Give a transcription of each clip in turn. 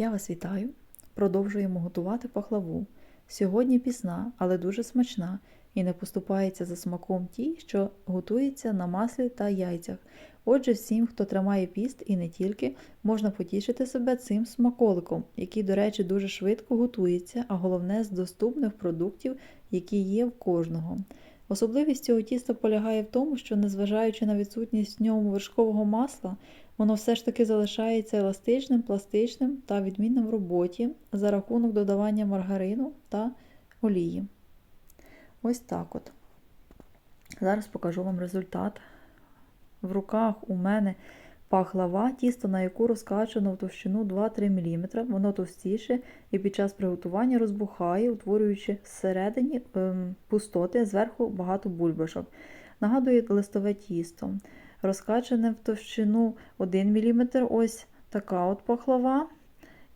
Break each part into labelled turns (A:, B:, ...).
A: Я вас вітаю. Продовжуємо готувати пахлаву. Сьогодні пісна, але дуже смачна і не поступається за смаком ті, що готується на маслі та яйцях. Отже, всім, хто тримає піст і не тільки, можна потішити себе цим смаколиком, який, до речі, дуже швидко готується, а головне з доступних продуктів, які є в кожного. Особливість цього тіста полягає в тому, що, незважаючи на відсутність в ньому вершкового масла, воно все ж таки залишається еластичним, пластичним та відмінним в роботі за рахунок додавання маргарину та олії. Ось так от. Зараз покажу вам результат. В руках у мене пахлава, тісто, на яку розкачано в товщину 2-3 мм, воно товстіше і під час приготування розбухає, утворюючи всередині ем, пустоти, зверху багато бульбашок. Нагадує листове тісто. Розкачане в товщину 1 мм, ось така от пахлава.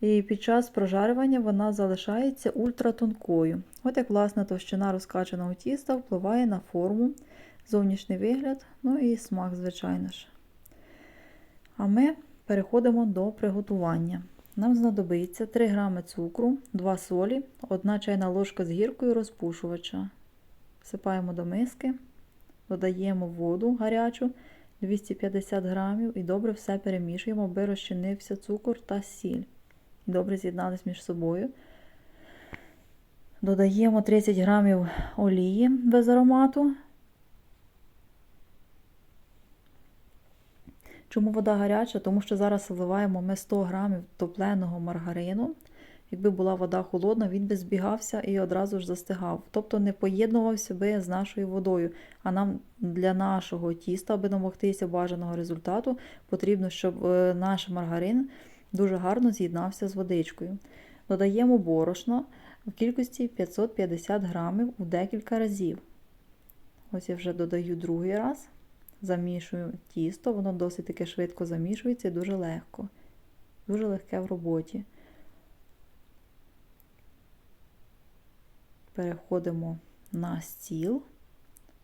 A: І під час прожарювання вона залишається ультратонкою. От як власне товщина розкачаного тіста впливає на форму, зовнішній вигляд, ну і смак, звичайно ж. А ми переходимо до приготування. Нам знадобиться 3 г цукру, 2 солі, 1 чайна ложка з гіркою розпушувача. Всипаємо до миски, додаємо воду гарячу 250 г і добре все перемішуємо, аби розчинився цукор та сіль. Добре з'єднались між собою. Додаємо 30 грамів олії без аромату. Чому вода гаряча? Тому що зараз вливаємо ми 100 грамів топленого маргарину. Якби була вода холодна, він би збігався і одразу ж застигав. Тобто не поєднувався би з нашою водою. А нам для нашого тіста, аби домогтися бажаного результату, потрібно, щоб наш маргарин дуже гарно з'єднався з водичкою. Додаємо борошно в кількості 550 грамів у декілька разів. Ось я вже додаю другий раз, замішую тісто, воно досить таки швидко замішується і дуже легко, дуже легке в роботі. Переходимо на стіл,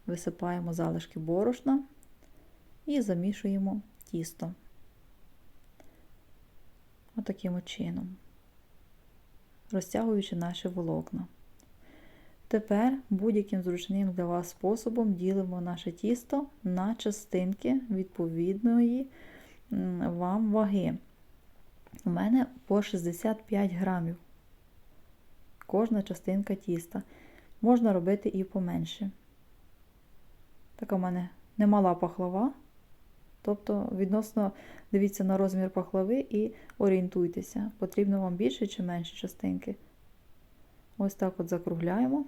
A: висипаємо залишки борошна і замішуємо тісто. Отаким от чином, розтягуючи наші волокна. Тепер будь-яким зручним для вас способом ділимо наше тісто на частинки відповідної вам ваги. У мене по 65 грамів. Кожна частинка тіста. Можна робити і поменше. Така в мене немала пахлава. Тобто, відносно дивіться на розмір пахлави і орієнтуйтеся, потрібно вам більше чи менше частинки. Ось так от закругляємо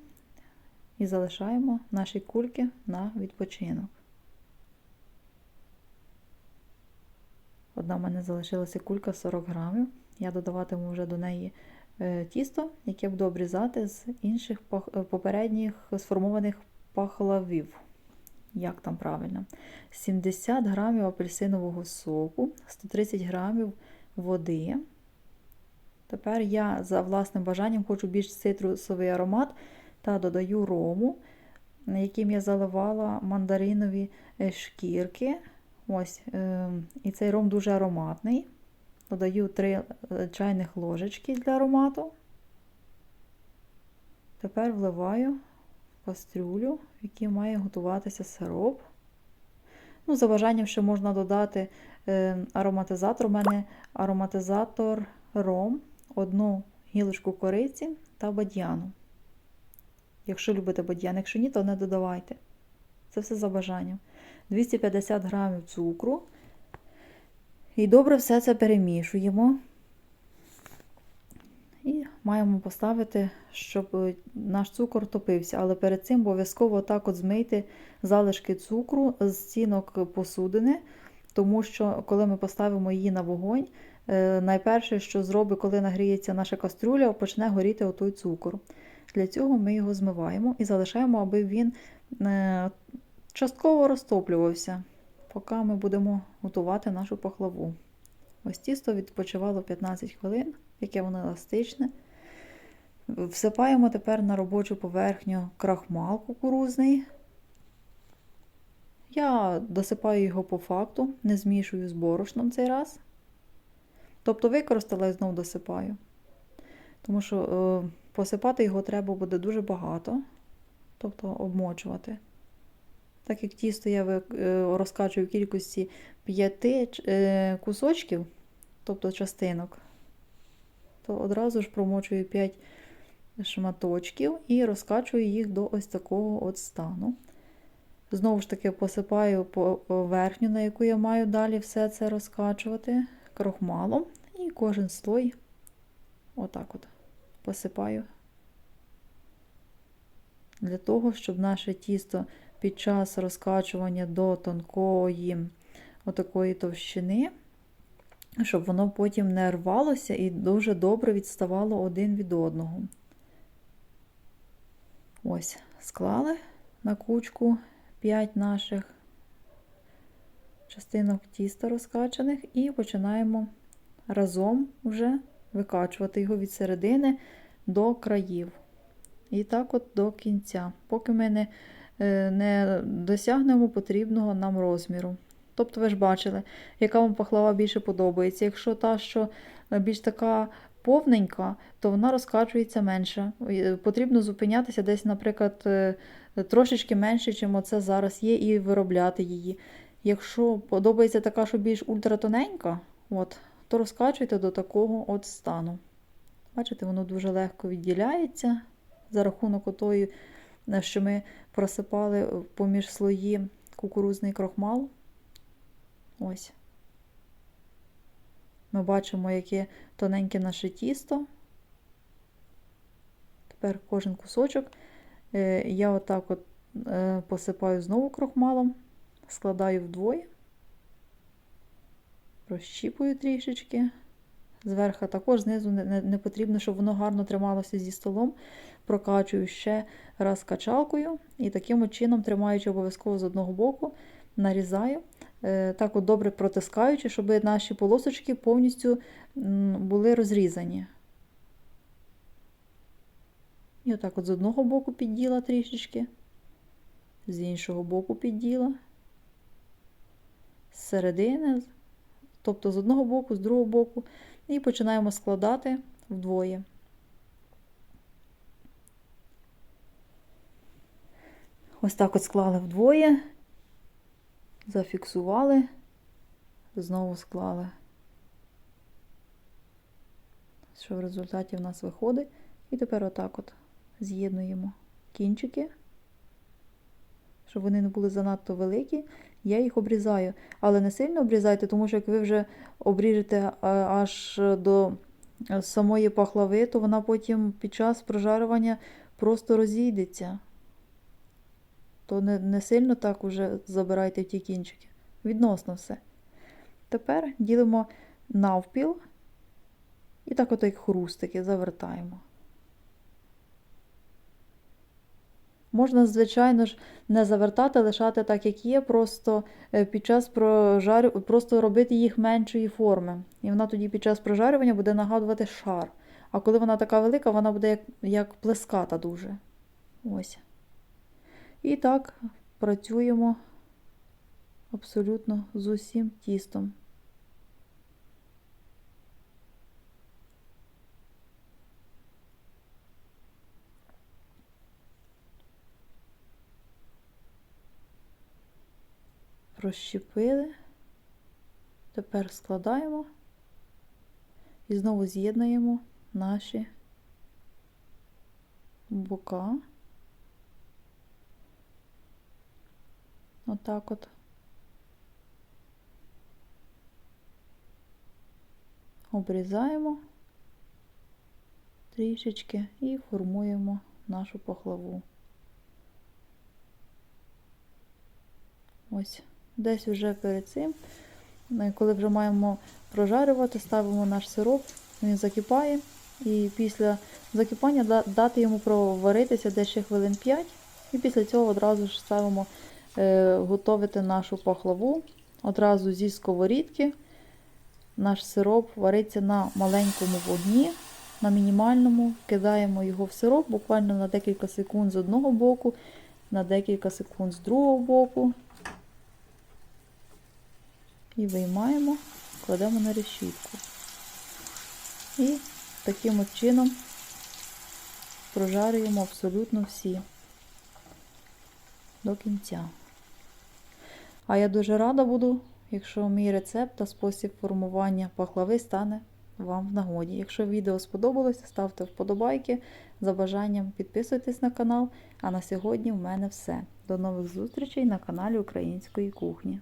A: і залишаємо наші кульки на відпочинок. Одна в мене залишилася кулька 40 грамів. Я додаватиму вже до неї тісто, яке буду обрізати з інших попередніх сформованих пахлавів як там правильно, 70 грамів апельсинового соку, 130 грамів води. Тепер я за власним бажанням хочу більш цитрусовий аромат та додаю рому, яким я заливала мандаринові е, шкірки. Ось, ем, І цей ром дуже ароматний. Додаю 3 е, чайних ложечки для аромату. Тепер вливаю кастрюлю, в якій має готуватися сироп. Ну, За бажанням ще можна додати е, ароматизатор. У мене ароматизатор ром, одну гілочку кориці та бадьяну. Якщо любите бадьян, якщо ні, то не додавайте. Це все за бажанням. 250 грамів цукру. І добре все це перемішуємо. І маємо поставити, щоб е, наш цукор топився. Але перед цим обов'язково так от змийте залишки цукру з стінок посудини, тому що, коли ми поставимо її на вогонь, е, найперше, що зробить, коли нагріється наша кастрюля, почне горіти отой цукор. Для цього ми його змиваємо і залишаємо, аби він е, частково розтоплювався, поки ми будемо готувати нашу пахлаву. Ось тісто відпочивало 15 хвилин яке воно еластичне. Всипаємо тепер на робочу поверхню крахмал кукурузний. Я досипаю його по факту, не змішую з борошном цей раз. Тобто використала і знову досипаю. Тому що е, посипати його треба буде дуже багато, тобто обмочувати. Так як тісто я е, розкачую в кількості 5 е, кусочків, тобто частинок, то одразу ж промочую 5 шматочків і розкачую їх до ось такого от стану. Знову ж таки посипаю поверхню, на яку я маю далі все це розкачувати крохмалом. І кожен слой отак от посипаю. Для того, щоб наше тісто під час розкачування до тонкої отакої товщини, щоб воно потім не рвалося і дуже добре відставало один від одного. Ось, склали на кучку 5 наших частинок тіста розкачаних і починаємо разом вже викачувати його від середини до країв. І так от до кінця, поки ми не, не досягнемо потрібного нам розміру. Тобто, ви ж бачили, яка вам пахлава більше подобається. Якщо та, що більш така повненька, то вона розкачується менше. Е, Потрібно зупинятися десь, наприклад, е, трошечки менше, чим оце зараз є, і виробляти її. Якщо подобається така, що більш ультратоненька, от, то розкачуйте до такого от стану. Бачите, воно дуже легко відділяється за рахунок отої, е, що ми просипали поміж слої кукурузний крохмал. Ось. Ми бачимо, яке тоненьке наше тісто. Тепер кожен кусочок е, я отак от е, посипаю знову крохмалом, складаю вдвоє, розщіпую трішечки. Зверху також знизу не, не, потрібно, щоб воно гарно трималося зі столом. Прокачую ще раз качалкою і таким чином, тримаючи обов'язково з одного боку, нарізаю, е, так от добре протискаючи, щоб наші полосочки повністю були розрізані. І отак от з одного боку підділа трішечки, з іншого боку підділа, з середини, тобто з одного боку, з другого боку, і починаємо складати вдвоє. Ось так от склали вдвоє, зафіксували, знову склали. Що в результаті в нас виходить. І тепер отак от з'єднуємо кінчики, щоб вони не були занадто великі. Я їх обрізаю, але не сильно обрізайте, тому що як ви вже обріжете аж до самої пахлави, то вона потім під час прожарювання просто розійдеться. То не, не сильно так уже забирайте ті кінчики. Відносно все. Тепер ділимо навпіл і так от як хрустики завертаємо. Можна, звичайно ж, не завертати, лишати так, як є, просто е, під час прожарю... просто робити їх меншої форми. І вона тоді під час прожарювання буде нагадувати шар. А коли вона така велика, вона буде як, як плеската дуже. Ось. І так працюємо абсолютно з усім тістом. Розщепили. Тепер складаємо і знову з'єднуємо наші бока. Отак от. Обрізаємо трішечки і формуємо нашу пахлаву. Ось десь вже перед цим, коли вже маємо прожарювати, ставимо наш сироп, він закипає. І після закипання дати йому проваритися десь ще хвилин 5. І після цього одразу ж ставимо е, готувати нашу пахлаву. Одразу зі сковорідки. Наш сироп вариться на маленькому вогні, на мінімальному. Кидаємо його в сироп буквально на декілька секунд з одного боку, на декілька секунд з другого боку. І виймаємо, кладемо на решітку. І таким от чином прожарюємо абсолютно всі до кінця. А я дуже рада буду, якщо мій рецепт та спосіб формування пахлави стане вам в нагоді. Якщо відео сподобалось, ставте вподобайки. За бажанням підписуйтесь на канал. А на сьогодні в мене все. До нових зустрічей на каналі Української кухні.